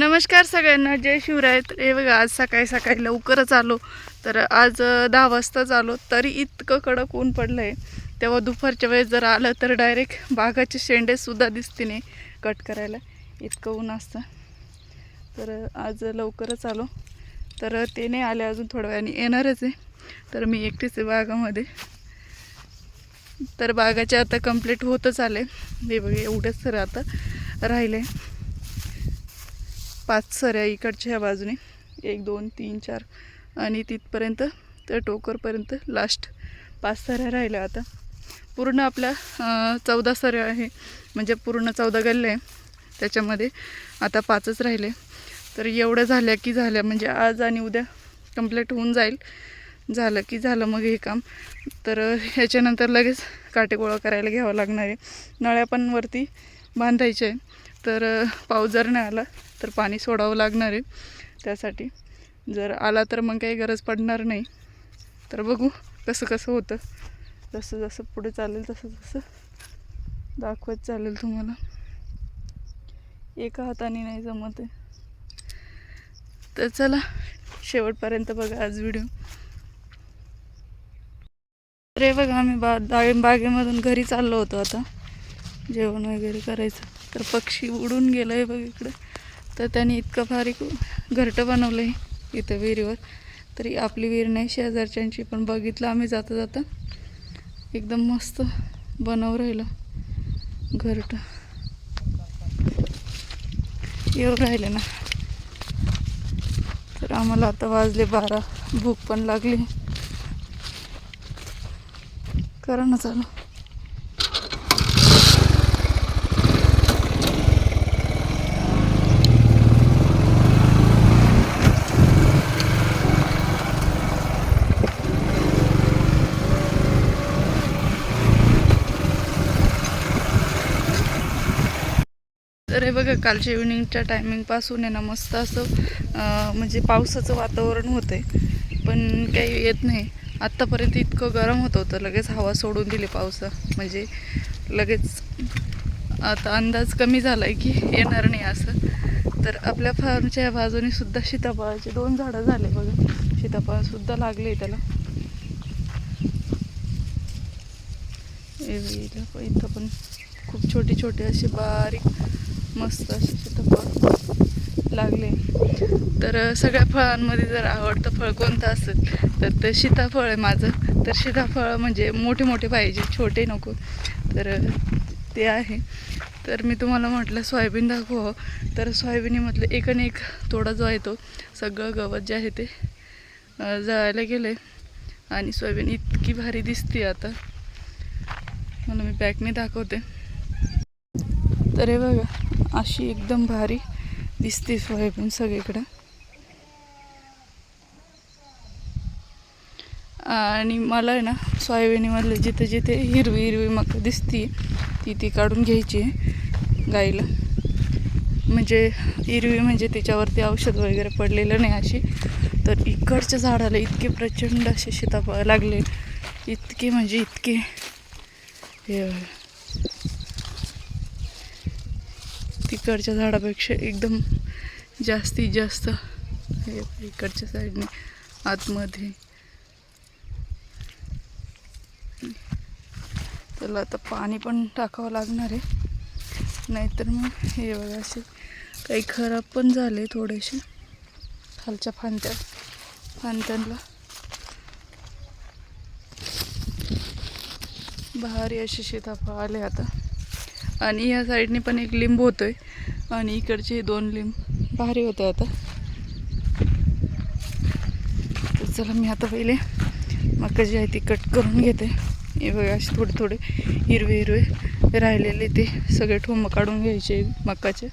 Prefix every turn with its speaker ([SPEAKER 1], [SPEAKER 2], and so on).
[SPEAKER 1] नमस्कार सगळ्यांना जय शिवराय. हे बघा आज सकाळी सकाळी लवकरच आलो. तर आज दहा वाजताच आलो. तरी इतकं कडक ऊन पडलं आहे तेव्हा दुपारच्या वेळेस जर आलं तर डायरेक्ट बागाचे शेंडेसुद्धा दिसते नाही कट करायला. इतकं ऊन असतं. तर आज लवकरच आलो. तर ते नाही आले अजून थोड्या वेळाने. येणारच आहे. तर मी एकटीच आहे बागामध्ये. तर बागाचे आता कंप्लीट होतच आले. हे बघा एवढंच तर आता राहिले पाच सऱ्या इकडच्या ह्या बाजूने. एक दोन तीन चार. आणि तिथपर्यंत तर टोकरपर्यंत लास्ट पाच सऱ्या राहिल्या आता. पूर्ण आपल्या चौदा सऱ्या आहे. म्हणजे पूर्ण चौदा गल्ले आहे. त्याच्यामध्ये आता पाचच राहिले. तर एवढ्या झाल्या की झाल्या. म्हणजे आज आणि उद्या कंप्लीट होऊन जाईल. झालं की झालं मग हे काम. तर ह्याच्यानंतर लगेच काटेगोळा करायला घ्यावं लागणार आहे. नळ्या पण वरती बांधायच्या आहे तर पाऊस जर नाही आला तर पाणी सोडावं लागणार आहे. त्यासाठी जर आला तर मग काही गरज पडणार नाही. तर बघू कसं कसं होतं. जसं जसं पुढे चालेल तसं तसं दाखवत चालेल तुम्हाला. एका हाताने नाही जमत आहे. तर चला शेवटपर्यंत बघा आज व्हिडिओ. अरे बघा आम्ही बा डाळिंब बागेमधून घरी चाललो होतो आता. जेवण वगैरे करायचं. तर पक्षी उडून गेलं आहे बघ इकडं. तर त्याने इतकं भारी घरटं बनवलं आहे इथं विहिरीवर. तरी आपली विहीर नाही शेजारच्यांची पण बघितलं आम्ही जाता जाता. एकदम मस्त बनव राहिलं घरटं. येऊ राहिले ना. तर आम्हाला आता वाजले बारा. भूक पण लागली. करा ना चालू तर हे बघा कालच्या इव्हिनिंगच्या टायमिंगपासून आहे ना मस्त असं म्हणजे पावसाचं वातावरण होतं आहे पण काही येत नाही. आत्तापर्यंत इतकं गरम होत होतं. लगेच हवा सोडून दिली पावसा. म्हणजे लगेच आता अंदाज कमी झाला आहे की येणार नाही असं. तर आपल्या फार्मच्या या बाजूने सुद्धा सीताफळाचे दोन झाडं झाले बघा. सीताफळसुद्धा लागले त्याला. इथं इथं पण खूप छोटे छोटे असे बारीक मस्त असे सीताफळ लागले. तर सगळ्या फळांमध्ये जर आवडतं फळ कोणतं असेल तर ते सीताफळ आहे माझं. तर सीताफळ म्हणजे मोठे मोठे पाहिजे छोटे नको. तर ते आहे. तर मी तुम्हाला म्हटलं सोयाबीन दाखवा. तर सोयाबीनीमधलं एक आणि एक थोडा जो आहे तो सगळं गवत जे आहे ते जळायला गेलं आणि सोयाबीन इतकी भारी दिसते आता. मला मी बॅकने दाखवते. तर हे बघा अशी एकदम भारी दिसते सोयाबीन सगळीकडं. आणि मला आहे ना सोयाबीनमधलं जिथे जिथे हिरवी हिरवी मका दिसती ती ती काढून घ्यायची आहे गाईला. म्हणजे हिरवी म्हणजे त्याच्यावरती औषध वगैरे पडलेलं नाही अशी. तर इकडच्या झाडाला इतके प्रचंड असे शेताप लागले इतके म्हणजे इतके. हे इकडच्या झाडापेक्षा एकदम जास्तीत जास्त हे इकडच्या साईडने आतमध्ये. त्याला आता पाणी पण टाकावं लागणार आहे. नाहीतर मग हे बघा असे काही खराब पण झाले थोडेसे. खालच्या फांत्या फांत्यांना भारी असे सीताफळ आले आता. आणि या साईडने पण एक लिंब होतो आहे आणि इकडचे दोन लिंब भारी होते आता. तर चला मी आता पहिले मका जी आहे ती कट करून घेते. हे बघा असे थोडे थोडे हिरवे हिरवे राहिलेले ते सगळे ठोंब काढून घ्यायचे मकाचे.